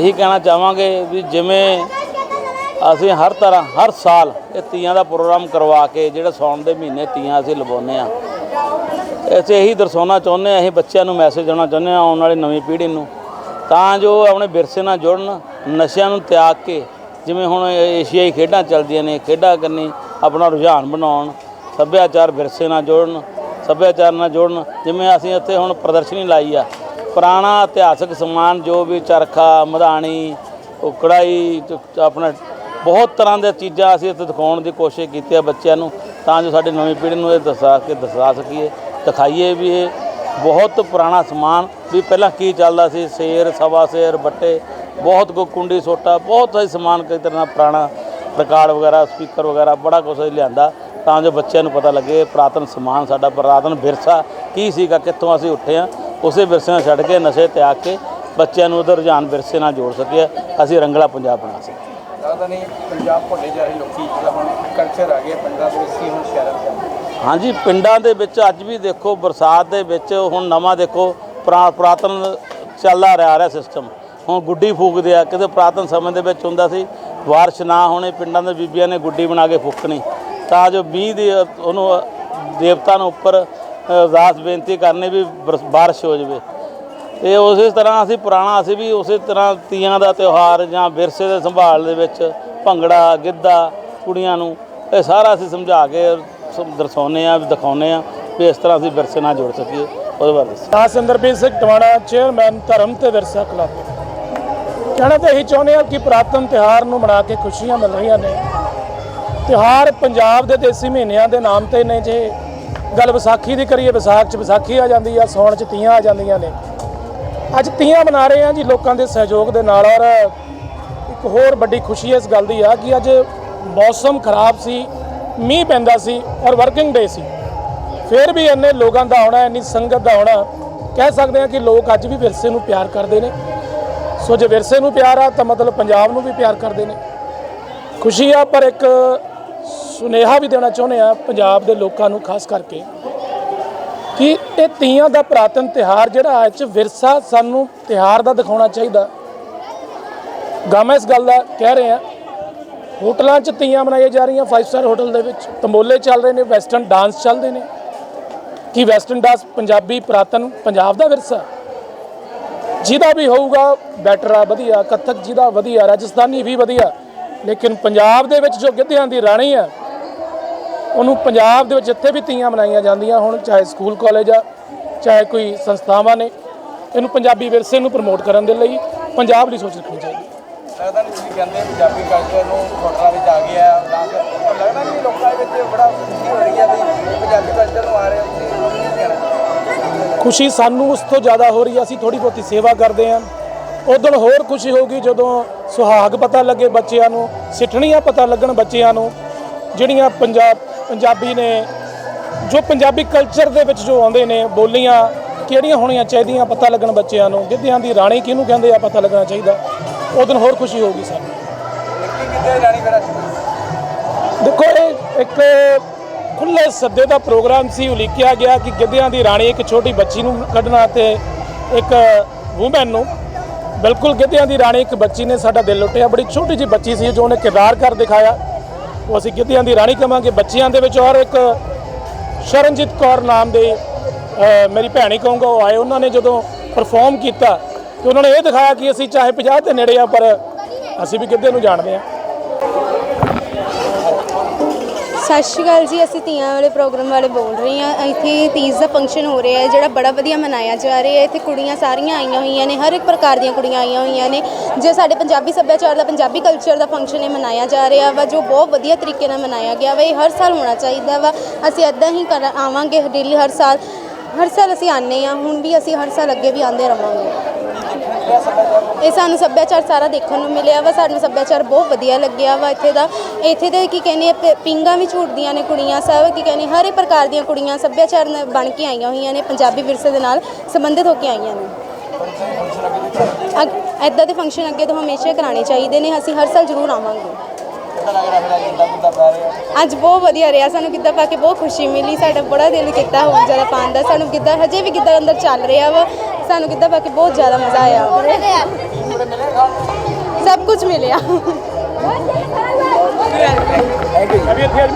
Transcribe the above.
ਇਹੀ ਕਹਿਣਾ ਚਾਹਾਂਗੇ ਵੀ ਜਿਵੇਂ ਅਸੀਂ ਹਰ ਤਰ੍ਹਾਂ, ਹਰ ਸਾਲ ਇਹ ਤੀਆਂ ਦਾ ਪ੍ਰੋਗਰਾਮ ਕਰਵਾ ਕੇ ਜਿਹੜਾ ਸੌਣ ਦੇ ਮਹੀਨੇ ਤੀਆਂ ਅਸੀਂ ਲਵਾਉਂਦੇ ਆ ਅਸੀਂ ਇਹੀ ਦਰਸਾਉਣਾ ਚਾਹੁੰਦੇ ਆ ਅਸੀਂ ਬੱਚਿਆਂ ਨੂੰ ਮੈਸੇਜ ਦੇਣਾ ਚਾਹੁੰਦੇ ਆ ਆਉਣ ਵਾਲੀ ਨਵੀਂ ਪੀੜ੍ਹੀ ਨੂੰ। ਤਾਂ ਜੋ ਆਪਣੇ ਵਿਰਸੇ ਨਾਲ ਜੁੜਨ, ਨਸ਼ਿਆਂ ਨੂੰ ਤਿਆਗ ਕੇ, ਜਿਵੇਂ ਹੁਣ ਏਸ਼ੀਆਈ ਖੇਡਾਂ ਚੱਲਦੀਆਂ ਨੇ, ਖੇਡਾਂ ਕਰਨੀ, ਆਪਣਾ ਰੁਝਾਨ ਬਣਾਉਣ, ਸੱਭਿਆਚਾਰ ਵਿਰਸੇ ਨਾਲ ਜੁੜਨ, ਸੱਭਿਆਚਾਰ ਨਾਲ ਜੁੜਨ, ਜਿਵੇਂ ਅਸੀਂ ਇੱਥੇ ਹੁਣ ਪ੍ਰਦਰਸ਼ਨੀ ਲਾਈ ਆ ਪੁਰਾਣਾ ਇਤਿਹਾਸਕ ਸਮਾਨ ਜੋ ਵੀ ਚਰਖਾ, ਮਧਾਣੀ ਉਹ ਕੜਾਈ ਤੇ ਆਪਣਾ ਬਹੁਤ ਤਰ੍ਹਾਂ ਦੀਆਂ ਚੀਜ਼ਾਂ ਅਸੀਂ ਇੱਥੇ ਦਿਖਾਉਣ ਦੀ ਕੋਸ਼ਿਸ਼ ਕੀਤੀ ਹੈ ਬੱਚਿਆਂ ਨੂੰ, ਤਾਂ ਜੋ ਸਾਡੀ ਨਵੀਂ ਪੀੜ੍ਹੀ ਨੂੰ ਇਹ ਦੱਸਾ ਕੇ ਦੱਸਾ ਸਕੀਏ, ਦਿਖਾਈਏ ਵੀ ਇਹ ਬਹੁਤ ਪੁਰਾਣਾ ਸਮਾਨ, ਵੀ ਪਹਿਲਾਂ ਕੀ ਚੱਲਦਾ ਸੀ, ਸ਼ੇਰ, ਸਵਾ ਸ਼ੇਰ, ਬੱਟੇ, ਬਹੁਤ ਕੋ ਕੁੰਡੀ ਸੋਟਾ, ਬਹੁਤ ਸਾਰੀ ਸਮਾਨ ਕਈ ਤਰ੍ਹਾਂ ਦਾ ਪੁਰਾਣਾ ਰਿਕਾਰਡ ਵਗੈਰਾ, ਸਪੀਕਰ ਵਗੈਰਾ, ਬੜਾ ਕੁਝ ਅਸੀਂ ਲਿਆਂਦਾ, ਤਾਂ ਜੋ ਬੱਚਿਆਂ ਨੂੰ ਪਤਾ ਲੱਗੇ ਪੁਰਾਤਨ ਸਮਾਨ ਸਾਡਾ, ਪੁਰਾਤਨ ਵਿਰਸਾ ਕੀ ਸੀਗਾ, ਕਿੱਥੋਂ ਅਸੀਂ ਉੱਠੇ ਆ ਉਸੇ ਵਿਰਸੇ ਨਾਲ ਛੱਡ ਕੇ ਨਸ਼ੇ ਤਿਆਗ ਕੇ ਬੱਚਿਆਂ ਨੂੰ ਉਹਦਾ ਰੁਝਾਨ ਵਿਰਸੇ ਨਾਲ ਜੋੜ ਸਕੀਏ ਅਸੀਂ ਰੰਗਲਾ ਪੰਜਾਬ ਬਣਾ ਸਕੀਏ। ਲੱਗਦਾ ਨਹੀਂ ਪੰਜਾਬ ਭੁੱਲੇ ਜਾ ਰਹੇ ਲੋਕੀ ਜਿਹੜਾ ਹੁਣ ਕਲਚਰ ਆ ਗਿਆ ਪਿੰਡਾਂ ਦੇ ਵਿੱਚ ਹੀ ਹੁਣ ਸ਼ਹਿਰਾਂ ਵਿੱਚ। ਹਾਂਜੀ ਪਿੰਡਾਂ ਦੇ ਵਿੱਚ ਅੱਜ ਵੀ ਦੇਖੋ ਬਰਸਾਤ ਦੇ ਵਿੱਚ ਹੁਣ ਨਵਾਂ ਦੇਖੋ ਪੁਰਾ- ਪੁਰਾਤਨ ਚੱਲਦਾ ਰਿਹਾ ਰਿਹਾ ਸਿਸਟਮ ਹੁਣ ਗੁੱਡੀ ਫੂਕਦੇ ਆ ਕਿਤੇ ਪੁਰਾਤਨ ਸਮੇਂ ਦੇ ਵਿੱਚ ਹੁੰਦਾ ਸੀ ਬਾਰਿਸ਼ ਨਾ ਹੋਣੇ ਪਿੰਡਾਂ ਦੇ ਬੀਬੀਆਂ ਨੇ ਗੁੱਡੀ ਬਣਾ ਕੇ ਫੂਕਣੀ। ਤਾਂ ਜੋ ਮੀਂਹ ਦੀ ਉਹਨੂੰ ਦੇਵਤਾ ਨੂੰ ਉੱਪਰ ਅਰਦਾਸ ਬੇਨਤੀ ਕਰਨੀ ਵੀ ਬਰਸ- ਬਾਰਿਸ਼ ਹੋ ਜਾਵੇ। ਇਹ ਉਸੇ ਤਰ੍ਹਾਂ ਅਸੀਂ ਪੁਰਾਣਾ, ਅਸੀਂ ਵੀ ਉਸੇ ਤਰ੍ਹਾਂ ਤੀਆਂ ਦਾ ਤਿਉਹਾਰ ਜਾਂ ਵਿਰਸੇ ਦੇ ਸੰਭਾਲ ਦੇ ਵਿੱਚ ਭੰਗੜਾ, ਗਿੱਧਾ, ਕੁੜੀਆਂ ਨੂੰ ਇਹ ਸਾਰਾ ਅਸੀਂ ਸਮਝਾ ਕੇ ਸਮ- ਦਰਸਾਉਂਦੇ ਆ ਦਿਖਾਉਂਦੇ ਆ ਵੀ ਇਸ ਤਰ੍ਹਾਂ ਅਸੀਂ ਵਿਰਸੇ ਨਾਲ ਜੁੜ ਸਕੀਏ। ਉਹਦੇ ਬਾਰੇ ਦੱਸੋ। ਦਾ ਸਿੰਘ ਟਵਾਣਾ, ਚੇਅਰਮੈਨ ਧਰਮ ਤੇ ਵਿਰਸਾ ਕਲੱਬ। ਕਹਿਣਾ ਤਾਂ ਇਹੀ ਚਾਹੁੰਦੇ ਆ ਕਿ ਪ੍ਰਾਤਨ ਤਿਉਹਾਰ ਨੂੰ ਮਨਾ ਕੇ ਖੁਸ਼ੀਆਂ ਮਿਲ ਰਹੀਆਂ ਨੇ। ਤਿਉਹਾਰ ਪੰਜਾਬ ਦੇ ਦੇਸੀ ਮਹੀਨਿਆਂ ਦੇ ਨਾਮ ਤੇ ਨੇ ਜੇ। ਗੱਲ ਵਿਸਾਖੀ ਦੀ ਕਰੀਏ, ਵਿਸਾਖ 'ਚ ਵਿਸਾਖੀ ਆ ਜਾਂਦੀ ਆ ਸੌਣ 'ਚ ਤੀਆਂ ਆ ਜਾਂਦੀਆਂ ਨੇ। ਅੱਜ ਤੀਆਂ ਮਨਾ ਰਹੇ ਆ ਜੀ ਲੋਕਾਂ ਦੇ ਸਹਿਯੋਗ ਦੇ ਨਾਲ ਔਰ ਇੱਕ ਹੋਰ ਵੱਡੀ ਖੁਸ਼ੀ ਇਸ ਗੱਲ ਦੀ ਆ ਕਿ ਅੱਜ ਮੌਸਮ ਖਰਾਬ ਸੀ, ਮੀਂਹ ਪੈਂਦਾ ਸੀ ਔਰ ਵਰਕਿੰਗ ਡੇ ਸੀ। ਫਿਰ ਵੀ ਇੰਨੇ ਲੋਕਾਂ ਦਾ ਆਉਣਾ, ਇੰਨੀ ਸੰਗਤ ਦਾ ਆਉਣਾ, ਕਹਿ ਸਕਦੇ ਹਾਂ ਕਿ ਲੋਕ ਅੱਜ ਵੀ ਵਿਰਸੇ ਨੂੰ ਪਿਆਰ ਕਰਦੇ ਨੇ। ਸੋ ਜੇ ਵਿਰਸੇ ਨੂੰ ਪਿਆਰ ਆ ਤਾਂ ਮਤਲਬ ਪੰਜਾਬ ਨੂੰ ਵੀ ਪਿਆਰ ਕਰਦੇ ਨੇ। ਖੁਸ਼ੀ ਆ ਪਰ ਇੱਕ ਸੁਨੇਹਾ ਵੀ ਦੇਣਾ ਚਾਹੁੰਦੇ ਆ ਪੰਜਾਬ ਦੇ ਲੋਕਾਂ ਨੂੰ, ਖਾਸ ਕਰਕੇ, ਕਿ ਇਹ ਤੀਆਂ ਦਾ ਪ੍ਰਾਤਨ ਤਿਹਾਰ ਜਿਹੜਾ ਇਹ ਚ ਵਿਰਸਾ ਸਾਨੂੰ ਤਿਹਾਰ ਦਾ ਦਿਖਾਉਣਾ ਚਾਹੀਦਾ। ਗਾਮਾ ਇਸ ਗੱਲ ਦਾ, ਕਹਿ ਰਹੇ ਆ ਹੋਟਲਾਂ 'ਚ ਤੀਆਂ ਮਨਾਈਆਂ ਜਾ ਰਹੀਆਂ 5 ਸਟਾਰ ਹੋਟਲ ਦੇ ਵਿੱਚ। ਤੰਬੋਲੇ ਚੱਲ ਰਹੇ ਨੇ ਵੈਸਟਰਨ ਡਾਂਸ ਚੱਲਦੇ ਨੇ। ਕਿ ਵੈਸਟਰਨ ਡਾਂਸ ਪੰਜਾਬੀ ਪ੍ਰਾਤਨ, ਪੰਜਾਬ ਦਾ ਵਿਰਸਾ? ਜਿਹਦਾ ਵੀ ਹੋਊਗਾ ਬੈਟਰ ਆ, ਵਧੀਆ। ਕੱਥਕ ਜਿਹਦਾ ਵਧੀਆ, ਰਾਜਸਥਾਨੀ ਵੀ ਵਧੀਆ। ਲੇਕਿਨ ਪੰਜਾਬ ਦੇ ਵਿੱਚ ਜੋ ਗਿੱਧਿਆਂ ਦੀ ਰਾਣੀ ਆ ਉਹਨੂੰ ਪੰਜਾਬ ਦੇ ਵਿੱਚ ਜਿੱਥੇ ਵੀ ਤੀਆਂ ਮਨਾਈਆਂ ਜਾਂਦੀਆਂ ਹੁਣ ਚਾਹੇ ਸਕੂਲ ਕਾਲਜ ਆ ਚਾਹੇ ਕੋਈ ਸੰਸਥਾਵਾਂ ਨੇ ਇਹਨੂੰ ਪੰਜਾਬੀ ਵਿਰਸੇ ਨੂੰ ਪ੍ਰਮੋਟ ਕਰਨ ਦੇ ਲਈ ਪੰਜਾਬ ਲਈ ਸੋਚ ਰੱਖਣੀ ਚਾਹੀਦੀ। ਹੈ ਲੱਗਦਾ ਨਹੀਂ ਤੁਸੀਂ ਕਹਿੰਦੇ ਪੰਜਾਬੀ ਕਲਚਰ ਨੂੰ ਹੋਟਲਾਂ ਵਿੱਚ ਆ ਗਿਆ ਡਾਂਸ ਪਰ ਲੱਗਦਾ ਨਹੀਂ ਲੋਕਾਂ ਦੇ ਵਿੱਚ ਬੜਾ ਖੁਸ਼ੀ ਹੋ ਰਹੀ ਹੈ ਵੀ ਪੰਜਾਬੀ ਕਲਚਰ ਨੂੰ ਆ ਰਹੇ ਹੋ ਤੁਸੀਂ? ਲੋਕ ਨਹੀਂ ਕਹਿਣਾ ਖੁਸ਼ੀ ਸਾਨੂੰ ਉਸ ਤੋਂ ਜ਼ਿਆਦਾ ਹੋ ਰਹੀ ਹੈ ਅਸੀਂ ਥੋੜੀ ਬਹੁਤੀ ਸੇਵਾ ਕਰਦੇ ਹਾਂ। ਉਦੋਂ ਹੋਰ ਖੁਸ਼ੀ ਹੋਊਗੀ ਜਦੋਂ ਸੁਹਾਗ ਪਤਾ ਲੱਗੇ ਬੱਚਿਆਂ ਨੂੰ, ਸਿੱਠਣੀਆਂ ਪਤਾ ਲੱਗਣ ਬੱਚਿਆਂ ਨੂੰ, ਜਿਹੜੀਆਂ ਪੰਜਾਬ, ਪੰਜਾਬੀ ਨੇ, ਜੋ ਪੰਜਾਬੀ ਕਲਚਰ ਦੇ ਵਿੱਚ ਜੋ ਆਉਂਦੇ ਨੇ, ਬੋਲੀਆਂ ਕਿਹੜੀਆਂ ਹੋਣੀਆਂ ਚਾਹੀਦੀਆਂ ਪਤਾ ਲੱਗਣ ਬੱਚਿਆਂ ਨੂੰ, ਗਿੱਧਿਆਂ ਦੀ ਰਾਣੀ ਕਿਹਨੂੰ ਕਹਿੰਦੇ ਆ ਪਤਾ ਲੱਗਣਾ ਚਾਹੀਦਾ ਉਦੋਂ ਹੋਰ ਖੁਸ਼ੀ ਹੋਊਗੀ ਸਾਨੂੰ। ਦੇਖੋ, ਇਹ ਇੱਕ ਖੁੱਲੇ ਸੱਦੇ ਦਾ ਪ੍ਰੋਗਰਾਮ ਸੀ, ਉਲੀਕਿਆ ਗਿਆ ਕਿ ਗਿੱਧਿਆਂ ਦੀ ਰਾਣੀ ਇੱਕ ਛੋਟੀ ਬੱਚੀ ਨੂੰ ਕੱਢਣਾ ਤੇ ਇੱਕ ਵੂਮਨ ਨੂੰ ਬਿਲਕੁਲ ਗਿੱਧਿਆਂ ਦੀ ਰਾਣੀ ਇੱਕ ਬੱਚੀ ਨੇ ਸਾਡਾ ਦਿਲ ਲੁੱਟਿਆ, ਬੜੀ ਛੋਟੀ ਜਿਹੀ ਬੱਚੀ ਸੀ ਜੋ ਉਹਨੇ ਕਿਰਦਾਰ ਕਰ ਦਿਖਾਇਆ। ਉਹ ਅਸੀਂ ਗਿੱਧਿਆਂ ਦੀ ਰਾਣੀ ਕਵਾਂਗੇ। ਬੱਚਿਆਂ ਦੇ ਵਿੱਚ ਔਰ ਇੱਕ ਸ਼ਰਨਜੀਤ ਕੌਰ ਨਾਮ ਦੇ ਮੇਰੀ ਭੈਣੀ ਕਹੂੰਗਾ, ਉਹ ਆਏ। ਉਹਨਾਂ ਨੇ ਜਦੋਂ ਪਰਫਾਰਮ ਕੀਤਾ ਤੇ ਉਹਨਾਂ ਨੇ ਇਹ ਦਿਖਾਇਆ ਕਿ ਅਸੀਂ ਚਾਹੇ 50 ਦੇ ਨੇੜੇ ਆ, ਪਰ ਅਸੀਂ ਵੀ ਗਿੱਧੇ ਨੂੰ ਜਾਣਦੇ ਹਾਂ। ਸਤਿ ਸ਼੍ਰੀ ਅਕਾਲ ਜੀ, ਅਸੀਂ ਤੀਆਂ ਵਾਲੇ ਪ੍ਰੋਗਰਾਮ ਵਾਲੇ ਬੋਲ ਰਹੇ ਹਾਂ। ਇੱਥੇ ਤੀਜ ਦਾ ਫੰਕਸ਼ਨ ਹੋ ਰਿਹਾ ਹੈ, ਜਿਹੜਾ ਬੜਾ ਵਧੀਆ ਮਨਾਇਆ ਜਾ ਰਿਹਾ ਹੈ। ਇੱਥੇ ਕੁੜੀਆਂ ਸਾਰੀਆਂ ਆਈਆਂ ਹੋਈਆਂ ਨੇ, ਹਰ ਇੱਕ ਪ੍ਰਕਾਰ ਦੀਆਂ ਕੁੜੀਆਂ ਆਈਆਂ ਹੋਈਆਂ ਨੇ। ਜੇ ਸਾਡੇ ਪੰਜਾਬੀ ਸੱਭਿਆਚਾਰ ਦਾ, ਪੰਜਾਬੀ ਕਲਚਰ ਦਾ ਫੰਕਸ਼ਨ ਇਹ ਮਨਾਇਆ ਜਾ ਰਿਹਾ ਵਾ, ਜੋ ਬਹੁਤ ਵਧੀਆ ਤਰੀਕੇ ਨਾਲ ਮਨਾਇਆ ਗਿਆ ਵਾ, ਇਹ ਹਰ ਸਾਲ ਹੋਣਾ ਚਾਹੀਦਾ ਵਾ। ਅਸੀਂ ਇਦਾਂ ਹੀ ਕਰ, ਆਵਾਂਗੇ ਡੇਲੀ ਹਰ ਸਾਲ। ਹਰ ਸਾਲ ਅਸੀਂ ਆਨੇ ਆ ਹੁਣ ਵੀ ਅਸੀਂ ਹਰ ਸਾਲ ਅੱਗੇ ਵੀ ਆਉਂਦੇ ਰਵਾਂਗੇ ਇਹ ਸਾਨੂੰ ਸੱਭਿਆਚਾਰ ਸਾਰਾ ਦੇਖਣ ਨੂੰ ਮਿਲਿਆ ਵਾ, ਸਾਨੂੰ ਸੱਭਿਆਚਾਰ ਬਹੁਤ ਵਧੀਆ ਲੱਗਿਆ ਵਾ ਇੱਥੇ ਦਾ। ਇੱਥੇ ਦੇ ਕੀ ਕਹਿੰਦੇ ਆ, ਪ- ਪਿੰਗਾਂ ਵੀ ਝੂਟਦੀਆਂ ਨੇ ਕੁੜੀਆਂ ਸਭ, ਕੀ ਕਹਿੰਦੇ ਹਰ ਇੱਕ ਪ੍ਰਕਾਰ ਦੀਆਂ ਕੁੜੀਆਂ ਸੱਭਿਆਚਾਰ ਨਾਲ ਬਣ ਕੇ ਆਈਆਂ ਹੋਈਆਂ ਨੇ, ਪੰਜਾਬੀ ਵਿਰਸੇ ਦੇ ਨਾਲ ਸੰਬੰਧਿਤ ਹੋ ਕੇ ਆਈਆਂ ਨੇ। ਐਦਾਂ ਦੇ ਫੰਕਸ਼ਨ ਅੱਗੇ ਤੋਂ ਹਮੇਸ਼ਾ ਕਰਾਉਣੇ ਚਾਹੀਦੇ ਨੇ, ਅਸੀਂ ਹਰ ਸਾਲ ਜ਼ਰੂਰ ਆਵਾਂਗੇ। ਅੱਜ ਬਹੁਤ ਵਧੀਆ ਰਿਹਾ, ਸਾਨੂੰ ਗਿੱਧਾ ਪਾ ਕੇ ਬਹੁਤ ਖੁਸ਼ੀ ਮਿਲੀ, ਸਾਡਾ ਬੜਾ ਦਿਲ ਕੀਤਾ ਹੋਰ ਜ਼ਿਆਦਾ ਪਾਉਣ ਦਾ, ਸਾਨੂੰ ਗਿੱਧਾ ਹਜੇ ਵੀ ਗਿੱਧਾ ਅੰਦਰ ਚੱਲ ਰਿਹਾ ਵਾ। ਸਾਨੂੰ ਕਿੱਦਾਂ ਬਾਕੀ ਬਹੁਤ ਜ਼ਿਆਦਾ ਮਜ਼ਾ ਆਇਆ। ਸਭ ਮਿਲੇ ਕੁਝ ਮਿਲਿਆ।